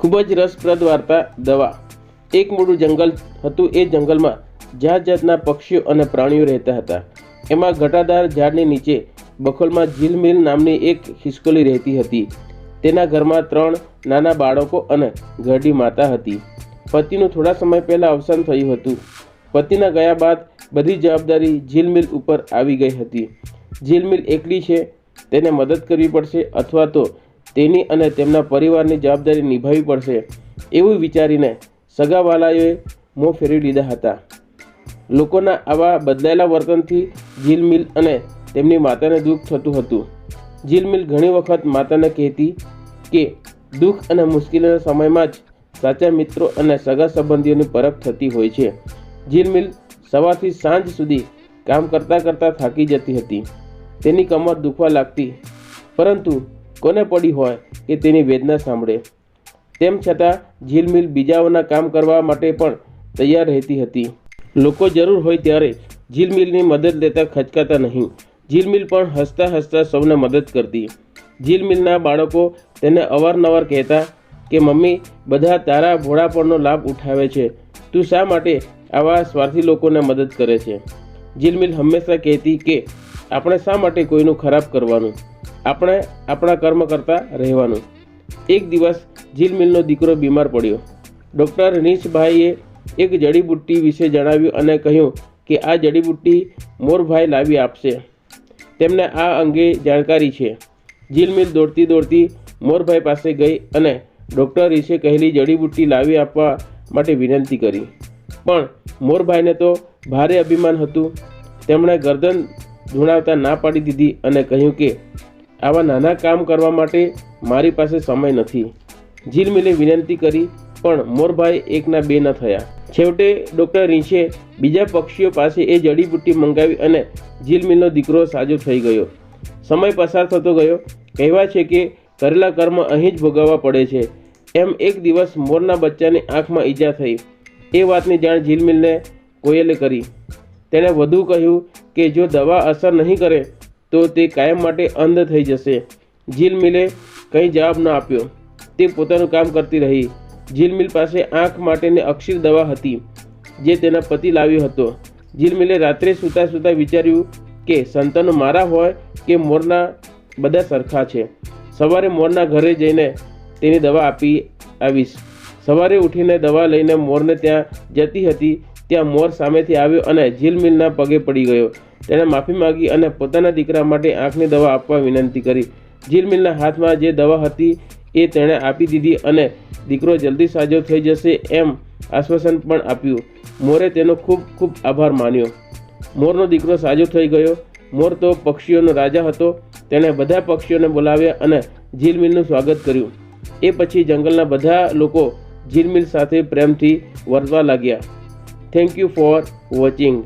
ખૂબ જ રસપ્રદ વાર્તા દવા. એક મોટું જંગલ હતું, એ જંગલમાં જાત જાતના પક્ષીઓ અને પ્રાણીઓ રહેતા હતા. એમાં ઘટાદાર ઝાડની નીચે બખોલમાં ઝીલમિલ નામની એક ખિસકોલી રહેતી હતી. તેના ઘરમાં ત્રણ નાના બાળકો અને ઘરડી માતા હતી. પતિનું થોડા સમય પહેલાં અવસાન થયું હતું. પતિના ગયા બાદ બધી જવાબદારી ઝીલમિલ ઉપર આવી ગઈ હતી. ઝીલમિલ એકલી છે, તેને મદદ કરવી પડશે અથવા તો તેની અને તેમના પરિવારની જવાબદારી નિભાવવી પડશે એવું વિચારીને સગાવાલાઓએ મોં ફેરવી લીધા હતા. લોકોના આવા બદલાયેલા વર્તનથી ઝીલમિલ અને તેમની માતાને દુઃખ થતું હતું. ઝીલમિલ ઘણી વખત માતાને કહેતી કે, દુઃખ અને મુશ્કેલીના સમયમાં જ સાચા મિત્રો અને સગા સંબંધીઓની પરખ થતી હોય છે. ઝીલમિલ સવારથી સાંજ સુધી કામ કરતાં કરતાં થાકી જતી હતી. તેની કમર દુખવા લાગતી. પરંતુ કોને પડી હોય કે તેની વેદના સાંભળે? તેમ છતાં ઝીલમિલ બીજાઓના કામ કરવા માટે પણ તૈયાર રહેતી હતી. લોકો જરૂર હોય ત્યારે ઝીલમિલની મદદ લેતા ખચકાતા નહીં. ઝીલમિલ પણ હસતા હસતા સૌને મદદ કરતી. ઝીલમિલના બાળકો તેને અવારનવાર કહેતા કે, મમ્મી, બધા તારા ભોળાપણનો લાભ ઉઠાવે છે. તું શા માટે આવા સ્વાર્થી લોકોને મદદ કરે છે? ઝીલમિલ હંમેશા કહેતી કે, આપણે શા માટે કોઈનું ખરાબ કરવાનું? આપણે આપણા કર્મ કરતા રહેવાનું. એક દિવસ ઝીલમિલનો દીકરો બીમાર પડ્યો. ડૉક્ટર નીશભાઈએ એક જડીબુટ્ટી વિશે જણાવ્યું અને કહ્યું કે આ જડીબુટ્ટી મોરભાઈ લાવી આપશે. તેમને આ અંગે જાણકારી છે. ઝીલમિલ દોડતી દોડતી મોરભાઈ પાસે ગઈ અને ડૉક્ટર રીંછે કહેલી જડીબુટ્ટી લાવી આપવા માટે વિનંતી કરી. પણ મોરભાઈને તો ભારે અભિમાન હતું. તેમણે ગરદન ધૂણાવતા ના પાડી દીધી અને કહ્યું કે આવા નાના કામ કરવા માટે મારી પાસે સમય નથી. ઝીલમિલે વિનંતી કરી, પણ મોરભાઈ એકના બે ન થયા. છેવટે ડૉક્ટર રીંછે બીજા પક્ષીઓ પાસે એ જડીબુટ્ટી મંગાવી અને ઝીલમિલનો દીકરો સાજો થઈ ગયો. સમય પસાર થતો ગયો. કહેવાય છે કે કરેલા કર્મ અહીં જ ભોગવવા પડે છે. એમ એક દિવસ મોરના બચ્ચાની આંખમાં ઈજા થઈ. એ વાતની જાણ ઝીલમિલને કોયલે કરી. તેણે વધુ કહ્યું કે જો દવા અસર નહીં કરે તો તે કાયમ માટે અંધ થઈ જશે. ઝીલમિલે કંઈ જવાબ ન આપ્યો. તે પોતાનું કામ કરતી રહી. ઝીલમિલ પાસે આંખ માટેની અક્ષીર દવા હતી, જે તેના પતિ લાવ્યો હતો. ઝીલમિલે રાત્રે સૂતા સૂતા વિચાર્યું કે સંતાનો મારા હોય કે મોરના બધા સરખા છે. સવારે મોરના ઘરે જઈને તેની દવા આપી આવીશ. સવારે ઉઠીને દવા લઈને મોરને ત્યાં જતી હતી. ત્યાં મોર સામેથી આવ્યો અને ઝીલમિલના પગે પડી ગયો. તેણે માફી માંગી અને પોતાના દીકરા માટે આંખની દવા આપવા વિનંતી કરી. ઝીલમિલના હાથમાં જે દવા હતી એ તેણે આપી દીધી અને દીકરો જલ્દી સાજો થઈ જશે એમ આશ્વાસન પણ આપ્યું. મોરે તેનો ખૂબ ખૂબ આભાર માન્યો. મોરનો દીકરો સાજો થઈ ગયો. મોર તો પક્ષીઓનો રાજા હતો. તેણે બધા પક્ષીઓને બોલાવ્યા અને ઝીલમિલનું સ્વાગત કર્યું. એ પછી જંગલના બધા લોકો ઝીલમિલ સાથે પ્રેમથી વર્તવા લાગ્યા. Thank you for watching